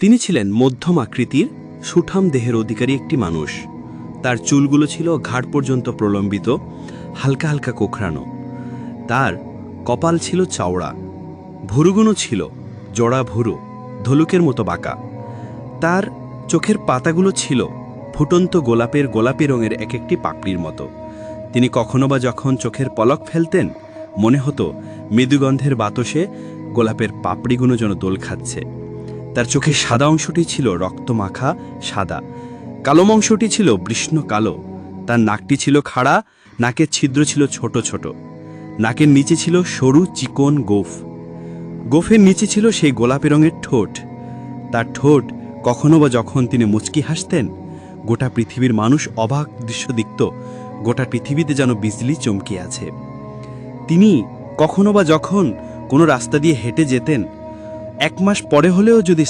তিনি ছিলেন মধ্যম আকৃতির, সুঠাম দেহের অধিকারী একটি মানুষ। তার চুলগুলো ছিল ঘাট পর্যন্ত প্রলম্বিত, হালকা হালকা কোখরানো তার কপাল ছিল চাওড়া ভুরুগুনো ছিল জড়া ভুরু, ধলুকের মতো বাঁকা। তার চোখের পাতাগুলো ছিল ফুটন্ত গোলাপের গোলাপি রঙের এক একটি পাপড়ির মতো। তিনি কখনো বা যখন চোখের পলক ফেলতেন, মনে হতো মৃদুগন্ধের বাতসে গোলাপের পাপড়িগুলো যেন দোল খাচ্ছে। তার চোখের সাদা অংশটি ছিল রক্তমাখা সাদা। কালো অংশটি ছিল বৃষ্ণ কালো। তার নাকটি ছিল খাড়া, নাকের ছিদ্র ছিল ছোট ছোট। নাকের নিচে ছিল সরু চিকন গোফ। গোফের নিচে ছিল সেই গোলাপি রঙের ঠোঁট। তার ঠোঁট কখনো বা যখন তিনি মুচকি হাসতেন, গোটা পৃথিবীর মানুষ অবাক দৃশ্য দেখত, গোটা পৃথিবীতে যেন বিজলি চমকে আছে। তিনি কখনো বা যখন কোনো রাস্তা দিয়ে হেঁটে যেতেন এক মাস পরে হলেও যদি